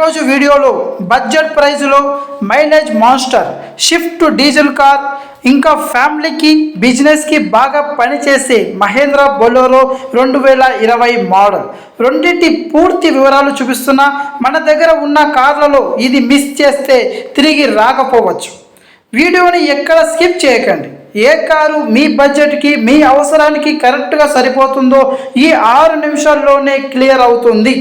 ఈరోజు వీడియోలో బడ్జెట్ ప్రైజ్లో mileage monster Swift diesel car ఇంకా ఫ్యామిలీకి బిజినెస్కి బాగా పనిచేసే మహేంద్ర బొలోరో రెండు వేల ఇరవై మోడల్. రెండింటి పూర్తి వివరాలు చూపిస్తున్నా మన దగ్గర ఉన్న కార్లలో ఇది మిస్ చేస్తే తిరిగి రాకపోవచ్చు. వీడియోని ఎక్కడ స్కిప్ చేయకండి. ఏ కారు మీ బడ్జెట్కి మీ అవసరానికి కరెక్ట్గా సరిపోతుందో ఈ ఆరు నిమిషాల్లోనే క్లియర్ అవుతుంది.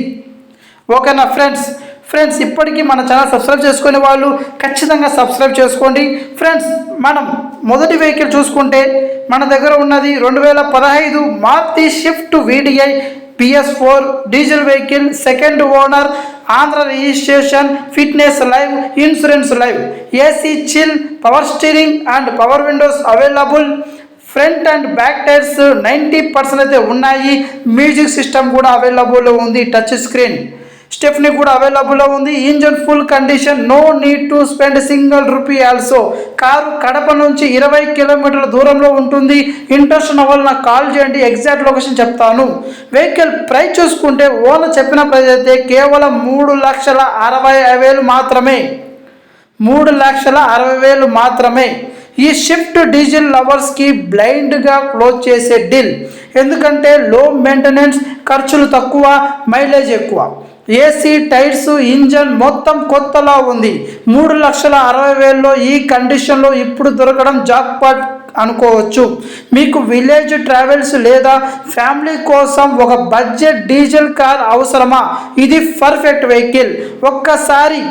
ఓకేనా ఫ్రెండ్స్? ఫ్రెండ్స్ ఇప్పటికీ మన ఛానల్ సబ్స్క్రైబ్ చేసుకునే వాళ్ళు ఖచ్చితంగా సబ్స్క్రైబ్ చేసుకోండి. ఫ్రెండ్స్ మనం మొదటి వెహికల్ చూసుకుంటే మన దగ్గర ఉన్నది రెండు వేల పదహైదు Maruti Swift VDI BS four diesel vehicle second owner Andhra registration fitness live insurance live AC chill power steering and power windows available front and back tyres ninety percent అయితే ఉన్నాయి. మ్యూజిక్ సిస్టమ్ కూడా available ఉంది. Touch screen stepney కూడా అవైలబుల్లో ఉంది. Engine full condition no need to spend single rupee also car Kadapa నుంచి ఇరవై కిలోమీటర్ల దూరంలో ఉంటుంది. ఇంట్రెస్ట్ ఉన్న వాళ్ళు నాకు కాల్ చేయండి ఎగ్జాక్ట్ లొకేషన్ చెప్తాను. వెహికల్ ప్రైస్ చూసుకుంటే ఓనర్ చెప్పిన ప్రైస్ అయితే కేవలం మూడు లక్షల అరవై వేలు మాత్రమే. మూడు లక్షల అరవై వేలు మాత్రమే. ఈ షిఫ్ట్ డీజిల్ లవర్స్కి బ్లైండ్గా క్లోజ్ చేసే డీల్ ఎందుకంటే లో మెయింటెనెన్స్ ఖర్చులు తక్కువ మైలేజ్ ఎక్కువ. ఏసీ టైర్స్ ఇంజన్ మొత్తం కొత్తలా ఉంది. మూడు లక్షల అరవై వేల్లో ఈ కండిషన్లో ఇప్పుడు దొరకడం జాక్పాట్ అనుకోవచ్చు. మీకు విలేజ్ ట్రావెల్స్ లేదా ఫ్యామిలీ కోసం ఒక బడ్జెట్ డీజిల్ కార్ అవసరమా? ఇది పర్ఫెక్ట్ వెహికల్. ఒక్కసారి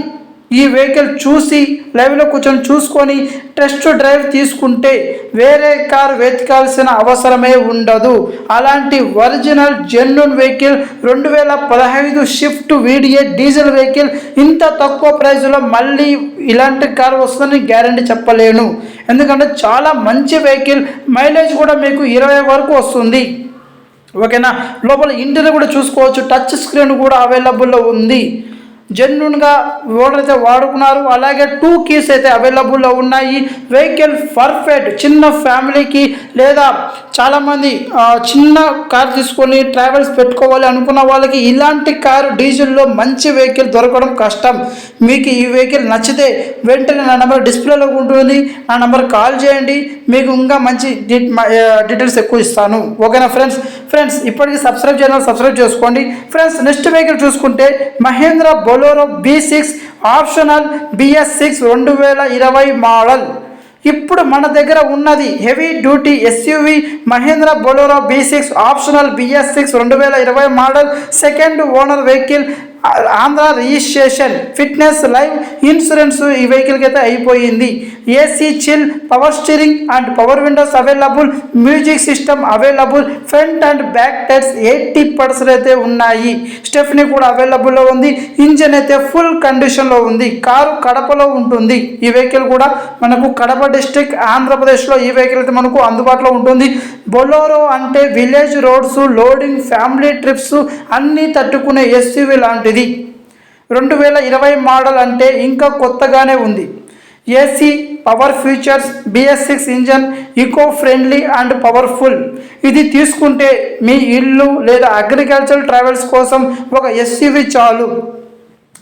ఈ వెహికల్ చూసి లైవ్లో కూర్చొని చూసుకొని టెస్ట్ డ్రైవ్ తీసుకుంటే వేరే కారు వెతకాల్సిన అవసరమే ఉండదు. అలాంటి ఒరిజినల్ జెన్యున్ వెహికల్ రెండు వేల పదహైదు షిఫ్ట్ వీడియే డీజిల్ వెహికల్ ఇంత తక్కువ ప్రైస్లో మళ్ళీ ఇలాంటి కారు వస్తుందని గ్యారంటీ చెప్పలేను. ఎందుకంటే చాలా మంచి వెహికల్ మైలేజ్ కూడా మీకు ఇరవై వరకు వస్తుంది. ఓకేనా? లోపల ఇంటీరియర్ కూడా చూసుకోవచ్చు టచ్ స్క్రీన్ కూడా అవైలబుల్లో ఉంది. జెన్యున్గా ఓడర్ అయితే వాడుకున్నారు. అలాగే టూ కీస్ అయితే అవైలబుల్లో ఉన్నాయి. వెహికల్ పర్ఫెక్ట్ చిన్న ఫ్యామిలీకి లేదా చాలామంది చిన్న కార్ తీసుకొని ట్రావెల్స్ పెట్టుకోవాలి అనుకున్న వాళ్ళకి ఇలాంటి కారు డీజిల్లో మంచి వెహికల్ దొరకడం కష్టం. మీకు ఈ వెహికల్ నచ్చితే వెంటనే నా నెంబర్ డిస్ప్లేలో ఉంటుంది. నా నెంబర్ కాల్ చేయండి. మీకు ఇంకా మంచి మ- డీటెయిల్స్ ఎక్కువ ఇస్తాను. ఓకేనా ఫ్రెండ్స్? ఫ్రెండ్స్ ఇప్పటికీ సబ్స్క్రైబ్ చేయాలి సబ్స్క్రైబ్ చేసుకోండి. ఫ్రెండ్స్ నెక్స్ట్ వెహికల్ చూసుకుంటే Mahindra Bolero B six optional BS six రెండు వేల ఇరవై మోడల్ ఇప్పుడు మన దగ్గర ఉన్నది heavy duty SUV Mahindra Bolero B six optional BS six రెండు వేల ఇరవై model second owner vehicle Andhra registration fitness live insurance ఈ వెహికల్కి అయితే అయిపోయింది. AC chill power steering and power windows available music system available front and back tyres eighty percent అయితే ఉన్నాయి. Stepney కూడా అవైలబుల్లో ఉంది. ఇంజన్ అయితే ఫుల్ కండిషన్లో ఉంది. కారు కడపలో ఉంటుంది. ఈ వెహికల్ కూడా మనకు కడప డిస్టిక్ ఆంధ్రప్రదేశ్లో ఈ వెహికల్ అయితే మనకు అందుబాటులో ఉంటుంది. బొలోరో అంటే village roads loading family trips అన్నీ తట్టుకునే ఎస్యూవి లాంటిది రెండు వేల ఇరవై మోడల్ అంటే ఇంకా కొత్తగానే ఉంది. AC power features BS six engine eco friendly and powerful. ఇది తీసుకుంటే మీ ఇల్లు లేదా అగ్రికల్చర్ ట్రావెల్స్ కోసం ఒక ఎస్యూవి చాలు.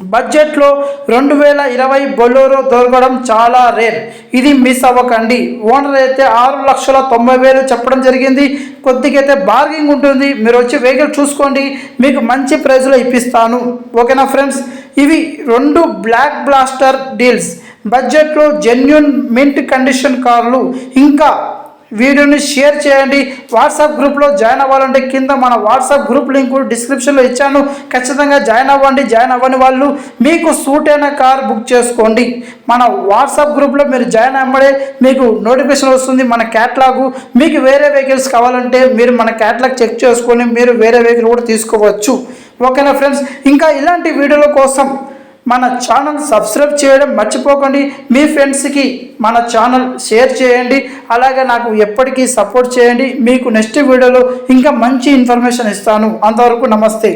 బడ్జెట్లో రెండు వేల ఇరవై బొలోరో దొరకడం చాలా రేర్. ఇది మిస్ అవ్వకండి. ఓనర్ అయితే ఆరు లక్షల తొంభై వేలు చెప్పడం జరిగింది. కొద్దిగా అయితే బార్గింగ్ ఉంటుంది. మీరు వచ్చి వెహికల్ చూసుకోండి. మీకు మంచి ప్రైస్లో ఇప్పిస్తాను. ఓకేనా ఫ్రెండ్స్? ఇవి రెండు బ్లాక్ బ్లాస్టర్ డీల్స్. బడ్జెట్లో జెన్యున్ మింట్ కండిషన్ కార్లు. ఇంకా వీడియోని షేర్ చేయండి. వాట్సాప్ గ్రూప్లో జాయిన్ అవ్వాలంటే కింద మన వాట్సాప్ గ్రూప్ లింక్ డిస్క్రిప్షన్లో ఇచ్చాను. ఖచ్చితంగా జాయిన్ అవ్వండి. జాయిన్ అవ్వని వాళ్ళు మీకు సూట్ అయిన కార్ బుక్ చేసుకోండి. మన వాట్సాప్ గ్రూప్లో మీరు జాయిన్ అవ్వడే మీకు నోటిఫికేషన్ వస్తుంది మన క్యాట్లాగు. మీకు వేరే వెహికల్స్ కావాలంటే మీరు మన క్యాట్లాగ్ చెక్ చేసుకొని మీరు వేరే వెహికల్ కూడా తీసుకోవచ్చు. ఓకేనా ఫ్రెండ్స్? ఇంకా ఇలాంటి వీడియోల కోసం మన ఛానల్ సబ్స్క్రైబ్ చేయడం మర్చిపోకండి. మీ ఫ్రెండ్స్కి మన ఛానల్ షేర్ చేయండి. అలాగే నాకు ఎప్పటికీ సపోర్ట్ చేయండి. మీకు నెక్స్ట్ వీడియోలో ఇంకా మంచి ఇన్ఫర్మేషన్ ఇస్తాను. అంతవరకు నమస్తే.